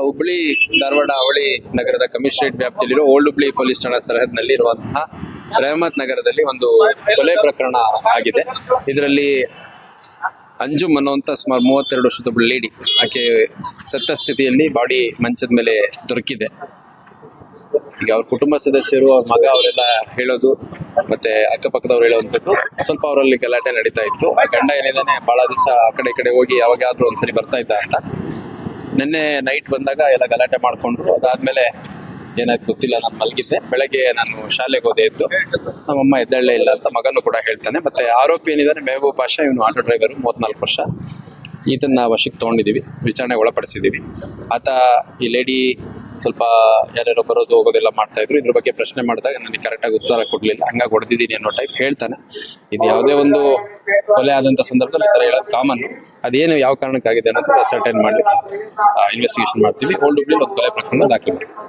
ಹುಬ್ಳಿ, ಧಾರವಾಡ, ಅವಳಿ ನಗರದ ಕಮಿಷನರೇಟ್ ವ್ಯಾಪ್ತಿಯಲ್ಲಿರುವ ಓಲ್ಡ್ ಹುಬ್ಳಿ ಪೊಲೀಸ್ ಠಾಣಾ ಸರಹದ್ನಲ್ಲಿ ಇರುವಂತಹ ರೆಹಮತ್ ನಗರದಲ್ಲಿ ಒಂದು ಕೊಲೆ ಪ್ರಕರಣ ಆಗಿದೆ. ಇದರಲ್ಲಿ ಅಂಜುಮ್ ಅನ್ನುವಂಥ ಸುಮಾರು ಮೂವತ್ತೆರಡು ವರ್ಷದ ಲೇಡಿ. ಆಕೆ ಸತ್ತ ಸ್ಥಿತಿಯಲ್ಲಿ ಬಾಡಿ ಮಂಚದ ಮೇಲೆ ದೊರಕಿದೆ. ಈಗ ಅವ್ರ ಕುಟುಂಬ ಸದಸ್ಯರು, ಅವ್ರ ಮಗ, ಅವರೆಲ್ಲ ಹೇಳೋದು ಮತ್ತೆ ಅಕ್ಕಪಕ್ಕದವ್ರು ಹೇಳುವಂಥದ್ದು ಸ್ವಲ್ಪ ಅವರಲ್ಲಿ ಗಲಾಟೆ ನಡೀತಾ ಇತ್ತು. ಗಂಡ ಏನಿದ್ದಾನೆ ಬಹಳ ದಿವಸ ಆ ಕಡೆ ಕಡೆ ಹೋಗಿ ಯಾವಾಗಾದ್ರೂ ಒಂದ್ಸರಿ ಬರ್ತಾ ಇದ್ದ ಅಂತ. ನಿನ್ನೆ ನೈಟ್ ಬಂದಾಗ ಎಲ್ಲ ಗಲಾಟೆ ಮಾಡ್ಕೊಂಡ್ರು. ಅದಾದ್ಮೇಲೆ ಏನಾಯ್ತು ಗೊತ್ತಿಲ್ಲ, ನಾನು ಮಲಗಿದ್ದೆ. ಬೆಳಗ್ಗೆ ನಾನು ಶಾಲೆಗೆ ಹೋದೆ ಇತ್ತು ನಮ್ಮಮ್ಮ ಎದ್ದಳ್ಳೆ ಇಲ್ಲ ಅಂತ ಮಗನೂ ಕೂಡ ಹೇಳ್ತಾನೆ. ಮತ್ತೆ ಆರೋಪಿ ಏನಿದ್ದಾನೆ ಮೆಹಬೂಬ್ ಪಾಷಾ, ಇವನು ಆಟೋ ಡ್ರೈವರು ಮೂವತ್ನಾಲ್ಕು ವರ್ಷ. ಈತನ್ನ ವಶಕ್ಕೆ ತಗೊಂಡಿದ್ದೀವಿ ವಿಚಾರಣೆಗೆ ಒಳಪಡಿಸಿದ್ದೀವಿ ಆತ ಈ ಲೇಡಿ ಸ್ವಲ್ಪ ಯಾರ್ಯಾರೋ ಬರೋದು, ಹೋಗೋದೆಲ್ಲ ಮಾಡ್ತಾ ಇದ್ರು. ಇದ್ರ ಬಗ್ಗೆ ಪ್ರಶ್ನೆ ಮಾಡಿದಾಗ, ನನಗೆ ಕರೆಕ್ಟಾಗಿ ಉತ್ತರ ಕೊಡಲಿಲ್ಲ. ಹಂಗಾಗಿ ಹೊಡೆದಿದ್ದೀನಿ ಅನ್ನೋ ಟೈಪ್ ಹೇಳ್ತಾನೆ. ಇದು ಯಾವುದೇ ಒಂದು ಕೊಲೆ ಆದಂತ ಸಂದರ್ಭದಲ್ಲಿ ಈ ತರ ಹೇಳೋದು ಕಾಮನ್ ಅದೇನು ಯಾವ ಕಾರಣಕ್ಕಾಗಿದೆ ಅನ್ನೋದು ಸರ್ಟೈನ್ ಮಾಡ್ಲಿಕ್ಕೆ ಇನ್ವೆಸ್ಟಿಗೇಷನ್ ಮಾಡ್ತೀವಿ. ಓಲ್ಡ್ ಹುಬ್ಳಿ ಒಂದು ಕೊಲೆ ಪ್ರಕರಣ ದಾಖಲೆ ಮಾಡ್ತೀವಿ